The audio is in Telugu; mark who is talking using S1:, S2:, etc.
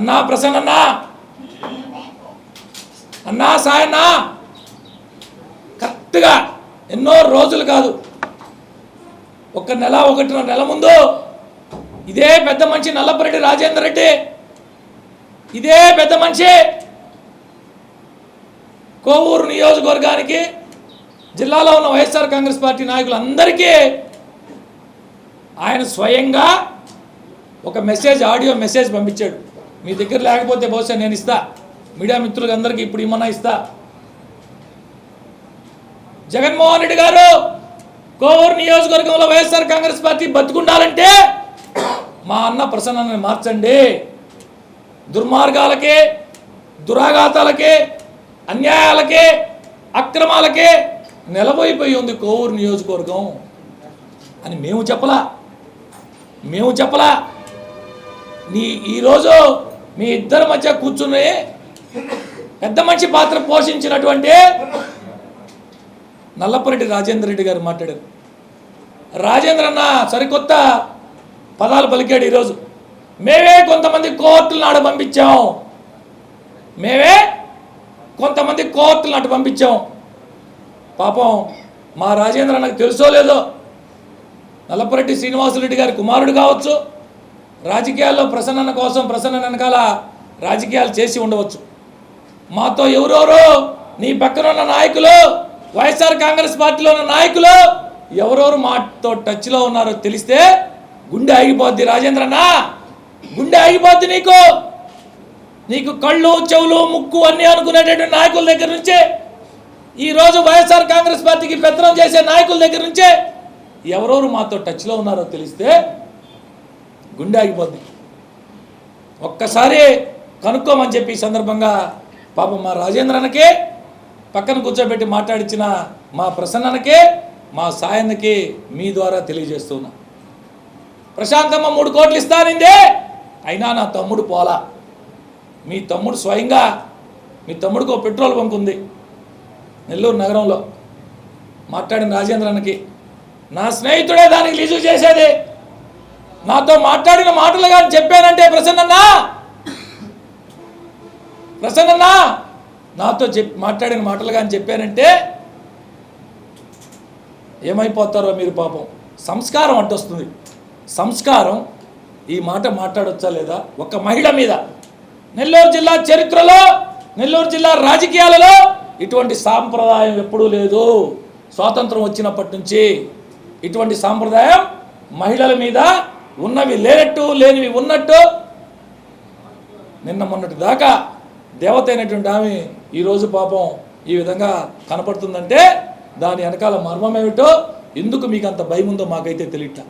S1: అన్నా ప్రసన్న అన్నా. సాయన్నా కరెక్ట్గా ఎన్నో రోజులు కాదు. ఒక నెల ఒకటిన్నర నెల ముందు ఇదే పెద్ద మనిషి నల్లపరెడ్డి రాజేందర్ రెడ్డి. ఇదే పెద్ద మనిషి కోవూరు నియోజకవర్గానికి జిల్లాలో ఉన్న వైఎస్ఆర్ కాంగ్రెస్ పార్టీ నాయకులందరికీ ఆయన స్వయంగా ఒక మెసేజ్ ఆడియో మెసేజ్ పంపించాడు. మీ దగ్గర లేకపోతే బహుశా నేను ఇస్తా. మీడియా మిత్రులకు అందరికీ ఇప్పుడు ఇమ్మన్నా ఇస్తా. జగన్మోహన్ రెడ్డి గారు కోవూరు నియోజకవర్గంలో వైఎస్ఆర్ కాంగ్రెస్ పార్టీ బతుకుండాలంటే మా అన్న ప్రసన్నని మార్చండి. దుర్మార్గాలకి దురాఘాతాలకి అన్యాయాలకి అక్రమాలకి నిలబోయిపోయి ఉంది కోవూరు నియోజకవర్గం అని మేము చెప్పలా. మేము చెప్పలా. నీ ఈరోజు మీ ఇద్దరి మధ్య కూర్చుని పెద్ద మంచి పాత్ర పోషించినటువంటి నల్లపరెడ్డి రాజేంద్ర రెడ్డి గారు మాట్లాడారు. రాజేంద్ర అన్న సరికొత్త పదాలు పలికాడు ఈరోజు. మేమే కొంతమంది కోర్టులను ఆడ పంపించాం. మేమే కొంతమంది కోర్టులను అటు పంపించాం. పాపం మా రాజేంద్ర అన్నకు తెలుసో లేదో? నల్లపరెడ్డి శ్రీనివాసరెడ్డి గారి కుమారుడు కావచ్చు. రాజకీయాల్లో ప్రసన్నన కోసం ప్రసన్న వెనకాల రాజకీయాలు చేసి ఉండవచ్చు. మాతో ఎవరెవరో నీ పక్కన ఉన్న నాయకులు వైఎస్ఆర్ కాంగ్రెస్ పార్టీలో ఉన్న నాయకులు ఎవరెవరు మాతో టచ్లో ఉన్నారో తెలిస్తే గుండె ఆగిపోద్ది. రాజేంద్రనా గుండె ఆగిపోద్ది నీకు. నీకు కళ్ళు చెవులు ముక్కు అన్నీ అనుకునేటటువంటి నాయకుల దగ్గర నుంచే ఈరోజు వైఎస్ఆర్ కాంగ్రెస్ పార్టీకి పెత్తనం చేసే నాయకుల దగ్గర నుంచే ఎవరెవరు మాతో టచ్లో ఉన్నారో తెలిస్తే గుండె ఆగిపోద్ది. ఒక్కసారి కనుక్కోమని చెప్పి ఈ సందర్భంగా పాపం మా రాజేంద్రనకే పక్కన కూర్చోబెట్టి మాట్లాడించిన మా ప్రసన్ననకే మా సాయన్నకి మీ ద్వారా తెలియజేస్తున్నా. ప్రశాంతమ్మ మూడు కోట్లు ఇస్తానిందే అయినా నా తమ్ముడు పోలా. మీ తమ్ముడు స్వయంగా మీ తమ్ముడికి ఒక పెట్రోల్ బంక్ ఉంది నెల్లూరు నగరంలో. మాట్లాడిన రాజేంద్రన్నకి నా స్నేహితుడే దానికి లీజు చేసేది. నాతో మాట్లాడిన మాటలు కానీ చెప్పానంటే ప్రసన్నన్నా? ప్రసన్నన్నా నాతో చెప్ మాట్లాడిన మాటలు కానీ చెప్పానంటే ఏమైపోతారో మీరు పాపం. సంస్కారం అంటొస్తుంది సంస్కారం ఈ మాట మాట్లాడొచ్చా లేదా? ఒక మహిళ మీద. నెల్లూరు జిల్లా చరిత్రలో నెల్లూరు జిల్లా రాజకీయాలలో ఇటువంటి సాంప్రదాయం ఎప్పుడూ లేదు. స్వాతంత్రం వచ్చినప్పటి నుంచి ఇటువంటి సాంప్రదాయం మహిళల మీద ఉన్నవి లేనట్టు లేనివి ఉన్నట్టు నిన్న మొన్నటి దాకా దేవత అయినటువంటి ఆమె ఈరోజు పాపం ఈ విధంగా కనపడుతుందంటే దాని వెనకాల మర్మం ఏమిటో ఎందుకు మీకు అంత భయం ఉందో మాకైతే తెలియట్లా.